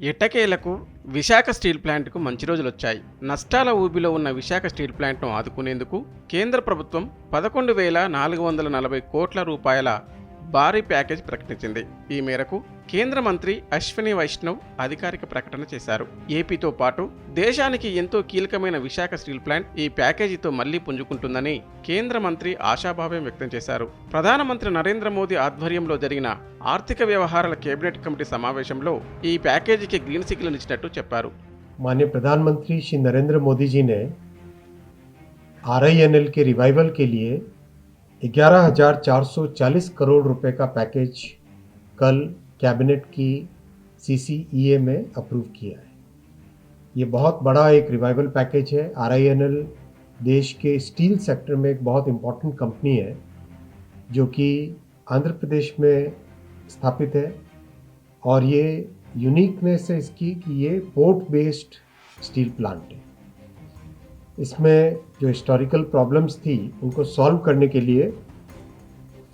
ఎట్టకేలకు విశాఖ స్టీల్ ప్లాంట్కు మంచి రోజులు వచ్చాయి. నష్టాల ఊబిలో ఉన్న విశాఖ స్టీల్ ప్లాంట్ను ఆదుకునేందుకు కేంద్ర ప్రభుత్వం పదకొండు వేల నాలుగు వందల నలభై కోట్ల రూపాయల భారీ ప్యాకేజ్ ప్రకటించింది ఈ మేరకు కేంద్ర మంత్రి అశ్విని వైష్ణవ్ అధికారిక ప్రకటన చేశారు ఏపీతో పాటు దేశానికి ఎంతో కీలకమైన విశాఖ స్టీల్ ప్లాంట్ ఈ ప్యాకేజీతో మళ్లీ పుంజుకుంటుందని కేంద్ర మంత్రి ఆశాభావం వ్యక్తం చేశారు ప్రధానమంత్రి నరేంద్ర మోదీ ఆధ్వర్యంలో జరిగిన ఆర్థిక వ్యవహారాల కేబినెట్ కమిటీ సమావేశంలో ఈ ప్యాకేజీకి గ్రీన్ సిగ్నల్ ఇచ్చినట్టు చెప్పారు माननीय प्रधानमंत्री श्री नरेंद्र मोदी जी ने आर के रिवाइवल के लिए 11,440 करोड़ रुपए का पैकेज कल कैबिनेट की सीसीईए में अप्रूव किया है। ये बहुत बड़ा एक रिवाइवल पैकेज है। आरआईएनएल देश के स्टील सेक्टर में एक बहुत इम्पोर्टेंट कंपनी है जो कि आंध्र प्रदेश में स्थापित है और ये यूनिकनेस है इसकी कि ये पोर्ट बेस्ड स्टील प्लांट है। इसमें जो हिस्टोरिकल प्रॉब्लम्स थी उनको सॉल्व करने के लिए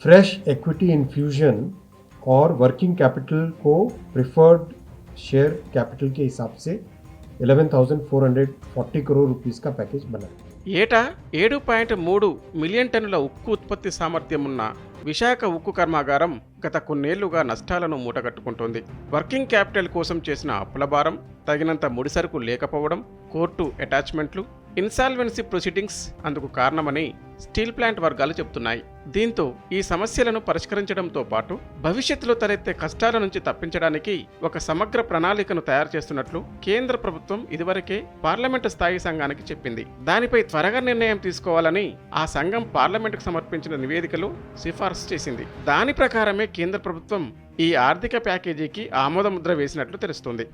फ्रेश इक्विटी इन्फ्यूजन और वर्किंग कैपिटल को प्रिफर्ड शेयर कैपिटल के हिसाब से 11,440 करोड़ रुपीस का पैकेज बना है ఏటా ఏడు పాయింట్ మూడు మిలియన్ టన్నుల ఉక్కు ఉత్పత్తి సామర్థ్యం ఉన్న విశాఖ ఉక్కు కర్మాగారం గత కొన్నేళ్లుగా నష్టాలను మూటగట్టుకుంటోంది వర్కింగ్ క్యాపిటల్ కోసం చేసిన అప్పుల భారం తగినంత ముడిసరుకు లేకపోవడం కోర్టు అటాచ్మెంట్లు ఇన్సాల్వెన్సీ ప్రొసీడింగ్స్ అందుకు కారణమని స్టీల్ ప్లాంట్ వర్గాలు చెబుతున్నాయి. దీంతో ఈ సమస్యలను పరిష్కరించడంతో పాటు భవిష్యత్తులో తలెత్తే కష్టాల నుంచి తప్పించడానికి ఒక సమగ్ర ప్రణాళికను తయారు చేస్తున్నట్లు కేంద్ర ప్రభుత్వం ఇదివరకే పార్లమెంటు స్థాయి సంఘానికి చెప్పింది. దానిపై త్వరగా నిర్ణయం తీసుకోవాలని ఆ సంఘం పార్లమెంటుకు సమర్పించిన నివేదికలో సిఫార్సు చేసింది. దాని ప్రకారమే కేంద్ర ప్రభుత్వం ఈ ఆర్థిక ప్యాకేజీకి ఆమోదముద్ర వేసినట్లు తెలుస్తుంది.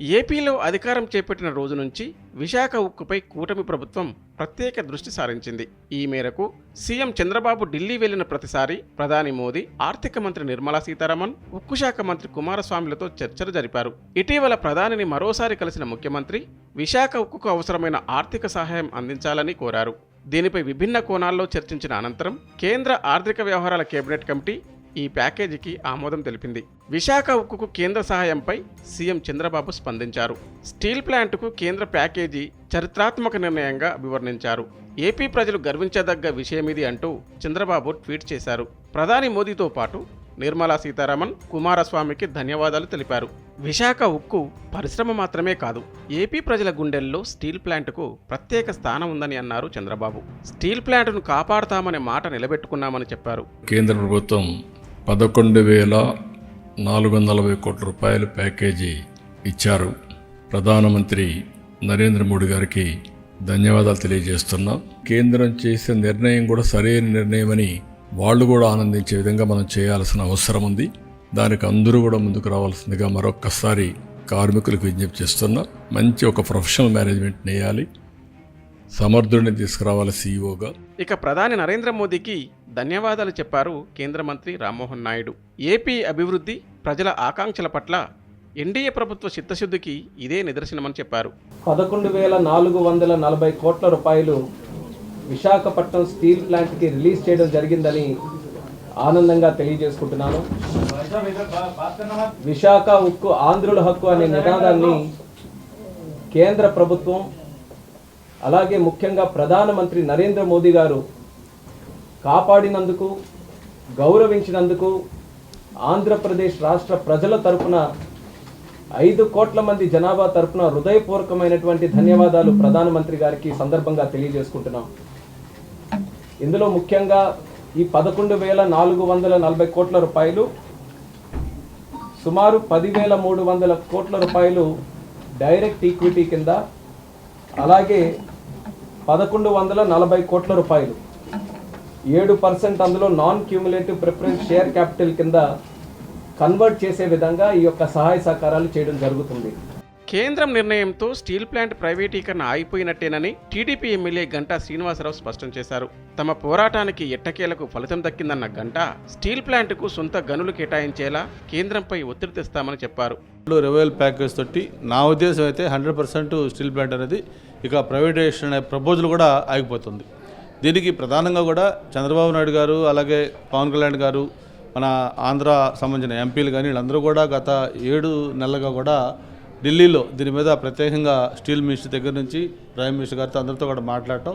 ఏపీలో అధికారం చేపట్టిన రోజు నుంచి విశాఖ ఉక్కుపై కూటమి ప్రభుత్వం ప్రత్యేక దృష్టి సారించింది. ఈ మేరకు సీఎం చంద్రబాబు ఢిల్లీ వెళ్ళిన ప్రతిసారి ప్రధాని మోదీ ఆర్థిక మంత్రి నిర్మలా సీతారామన్ ఉక్కు శాఖ మంత్రి కుమారస్వామిలతో చర్చలు జరిపారు. ఇటీవల ప్రధానిని మరోసారి కలిసిన ముఖ్యమంత్రి విశాఖ ఉక్కుకు అవసరమైన ఆర్థిక సహాయం అందించాలని కోరారు. దీనిపై విభిన్న కోణాల్లో చర్చించిన అనంతరం కేంద్ర ఆర్థిక వ్యవహారాల కేబినెట్ కమిటీ ఈ ప్యాకేజీకి ఆమోదం తెలిపింది. విశాఖ ఉక్కుకు కేంద్ర సహాయంపై సీఎం చంద్రబాబు స్పందించారు. స్టీల్ ప్లాంట్కు కేంద్ర ప్యాకేజీ చరిత్రాత్మక నిర్ణయంగా అభివర్ణించారు ఏపీ ప్రజలు గర్వించదగ్గ విషయమిది అంటూ చంద్రబాబు ట్వీట్ చేశారు. ప్రధాని మోదీతో పాటు నిర్మలా సీతారామన్ కుమారస్వామికి ధన్యవాదాలు తెలిపారు. విశాఖ ఉక్కు పరిశ్రమ మాత్రమే కాదు ఏపీ ప్రజల గుండెల్లో స్టీల్ ప్లాంట్కు ప్రత్యేక స్థానం ఉందని అన్నారు చంద్రబాబు. స్టీల్ ప్లాంట్ను కాపాడుతామనే మాట నిలబెట్టుకున్నామని చెప్పారు. కేంద్ర ప్రభుత్వం పదకొండు వేల నాలుగు వందల నలభై కోట్ల రూపాయల ప్యాకేజీ ఇచ్చారు. ప్రధానమంత్రి నరేంద్ర మోడీ గారికి ధన్యవాదాలు తెలియజేస్తున్నాం కేంద్రం చేసే నిర్ణయం కూడా సరైన నిర్ణయం అని వాళ్ళు కూడా ఆనందించే విధంగా మనం చేయాల్సిన అవసరం ఉంది. దానికి అందరూ కూడా ముందుకు రావాల్సిందిగా మరొక్కసారి కార్మికులకు విజ్ఞప్తి చేస్తున్నా మంచి ఒక ప్రొఫెషనల్ మేనేజ్మెంట్ నేయాలి సమర్థుడిని తీసుకురావాలి సీఈఓగా ఇక ప్రధాని నరేంద్ర మోదీకి ధన్యవాదాలు చెప్పారు కేంద్ర మంత్రి రామ్మోహన్ నాయుడు. ఏపీ అభివృద్ధి ప్రజల ఆకాంక్షల పట్ల ఎన్డీఏ ప్రభుత్వ చిత్తశుద్ధికి ఇదే నిదర్శనమని చెప్పారు. పదకొండు వేల నాలుగు వందల నలభై కోట్ల రూపాయలు విశాఖపట్నం స్టీల్ ప్లాంట్కి రిలీజ్ చేయడం జరిగిందని ఆనందంగా తెలియజేసుకుంటున్నాను. విశాఖ ఉక్కు ఆంధ్రుల హక్కు అనే నినాదాన్ని కేంద్ర ప్రభుత్వం అలాగే ముఖ్యంగా ప్రధానమంత్రి నరేంద్ర మోదీ గారు కాపాడినందుకు గౌరవించినందుకు ఆంధ్రప్రదేశ్ రాష్ట్ర ప్రజల తరపున ఐదు కోట్ల మంది జనాభా తరపున హృదయపూర్వకమైనటువంటి ధన్యవాదాలు ప్రధానమంత్రి గారికి సందర్భంగా తెలియజేసుకుంటున్నాం. ఇందులో ముఖ్యంగా ఈ పదకొండు వేల నాలుగు వందల నలభై కోట్ల రూపాయలు సుమారు పదివేల మూడు వందల కోట్ల రూపాయలు డైరెక్ట్ ఈక్విటీ కింద అలాగే పదకొండు వందల నలభై కోట్ల రూపాయలు. ఏడు పర్సెంట్ అందులో non cumulative preference share capital కింద కన్వర్ట్ చేసే విధంగా ఈ యొక్క సహాయ సహకారాలు చేయడం జరుగుతుంది. కేంద్రం నిర్ణయంతో స్టీల్ ప్లాంట్ ప్రైవేటీకరణ ఆగిపోయినట్టేనని టీడీపీ ఎమ్మెల్యే గంటా శ్రీనివాసరావు స్పష్టం చేశారు. తమ పోరాటానికి ఎట్టకేలకు ఫలితం దక్కిందన్న గంట స్టీల్ ప్లాంట్కు సొంత గనులు కేటాయించేలా కేంద్రంపై ఒత్తిడి తెస్తామని చెప్పారు. రివైవల్ ప్యాకేజ్ తోటి నా ఉద్దేశం అయితే హండ్రెడ్ పర్సెంట్ స్టీల్ ప్లాంట్ అనేది ఇక ప్రైవేటైజేషన్ అనే ప్రపోజల్ కూడా ఆగిపోతుంది. దీనికి ప్రధానంగా కూడా చంద్రబాబు నాయుడు గారు అలాగే పవన్ కళ్యాణ్ గారు మన ఆంధ్ర సంబంధించిన ఎంపీలు కానీ వీళ్ళందరూ కూడా గత ఏడు నెలలుగా కూడా ఢిల్లీలో దీని మీద ప్రత్యేకంగా స్టీల్ మినిస్టర్ దగ్గర నుంచి ప్రైమ్ మినిస్టర్ గారితో అందరితో కూడా మాట్లాడటం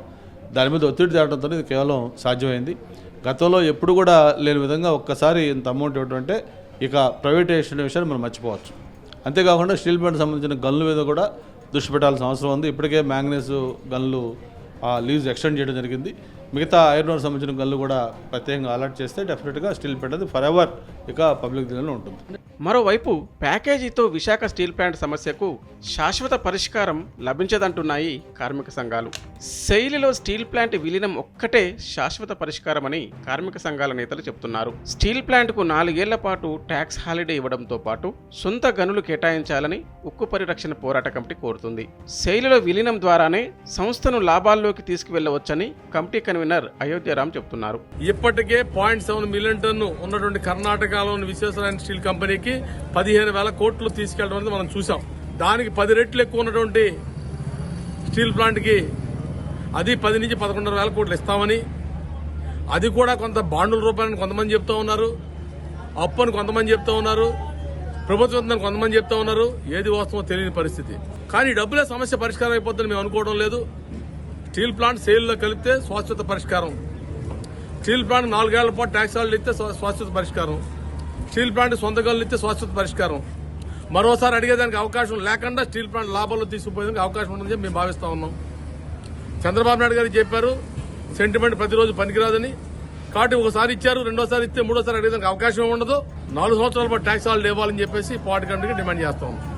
దాని మీద ఒత్తిడి తేవడంతో ఇది కేవలం సాధ్యమైంది. గతంలో ఎప్పుడు కూడా లేని విధంగా ఒక్కసారి ఇంత అమౌంట్ ఇవ్వడం అంటే ఇక ప్రైవేటైజేషన్ విషయాన్ని మనం మర్చిపోవచ్చు. అంతేకాకుండా స్టీల్ ప్లాంట్ సంబంధించిన గన్ల మీద కూడా దృష్టి పెట్టాల్సిన అవసరం ఉంది. ఇప్పటికే మ్యాంగనీస్ గన్లు ఆ లీజ్ ఎక్స్టెండ్ చేయడం జరిగింది. మిగతా ఐరన్ సంబంధించిన గన్లు కూడా ప్రత్యేకంగా అలర్ట్ చేస్తే డెఫినెట్గా స్టీల్ ప్లాంట్ అది ఫర్ ఎవర్ ఇక పబ్లిక్ దీనిలో ఉంటుంది. మరోవైపు ప్యాకేజీతో విశాఖ స్టీల్ ప్లాంట్ సమస్యకు శాశ్వత పరిష్కారం లభించదంటున్నాయి కార్మిక సంఘాలు. శైలిలో స్టీల్ ప్లాంట్ విలీనం ఒక్కటే శాశ్వత పరిష్కారమని కార్మిక సంఘాల నేతలు చెబుతున్నారు స్టీల్ ప్లాంట్కు నాలుగేళ్ళ పాటు ట్యాక్స్ హాలిడే ఇవ్వడంతో పాటు సొంత గనులు కేటాయించాలని ఉక్కు పరిరక్షణ పోరాట కమిటీ కోరుతుంది. శైలిలో విలీనం ద్వారానే సంస్థను లాభాల్లోకి తీసుకువెళ్ళవచ్చని కమిటీ కన్వీనర్ అయోధ్యరామ్ చెప్తున్నారు. ఇప్పటికే పాయింట్ సెవెన్ మిలియన్ టన్ను ఉన్నటువంటి కర్ణాటకలోని విశ్వేశ్వరాయన స్టీల్ కంపెనీకి పదిహేను వేల కోట్లు తీసుకెళ్ళడం అనేది మనం చూసాం. దానికి పది రెట్లు ఎక్కువ ఉన్నటువంటి స్టీల్ ప్లాంట్కి అది పది నుంచి పదకొండున్నర వేల కోట్లు ఇస్తామని అది కూడా కొంత బాండుల రూపాయలను కొంతమంది చెప్తా ఉన్నారు అప్పు అని కొంతమంది చెప్తా ఉన్నారు ప్రభుత్వం కొంతమంది చెప్తా ఉన్నారు ఏది వాస్తవమో తెలియని పరిస్థితి. కానీ డబ్బులే సమస్య పరిష్కారం అయిపోతుందని మేము అనుకోవడం లేదు. స్టీల్ ప్లాంట్ సేల్లో కలిపితే శాశ్వత పరిష్కారం. స్టీల్ ప్లాంట్ నాలుగేళ్ళ పాటు ట్యాక్స్ వాళ్ళు ఇస్తే శాశ్వత పరిష్కారం. స్టీల్ ప్లాంట్ సొంత గల్లు ఇస్తే శాశ్వత పరిష్కారం. మరోసారి అడిగేదానికి అవకాశం లేకుండా స్టీల్ ప్లాంట్ లాభాలు తీసుకుపోయేందుకు అవకాశం ఉందని చెప్పి మేము భావిస్తా ఉన్నాం. చంద్రబాబు నాయుడు గారు చెప్పారు సెంటిమెంట్ ప్రతిరోజు పనికిరాదని. కాబట్టి ఒకసారి ఇచ్చారు రెండోసారి ఇస్తే మూడోసారి అడిగేదానికి అవకాశం ఉండదు. నాలుగు సంవత్సరాల పాటు ట్యాక్స్ వాళ్ళు ఇవ్వాలని చెప్పేసి పార్టీ కమిటీకి డిమాండ్ చేస్తా ఉన్నాం.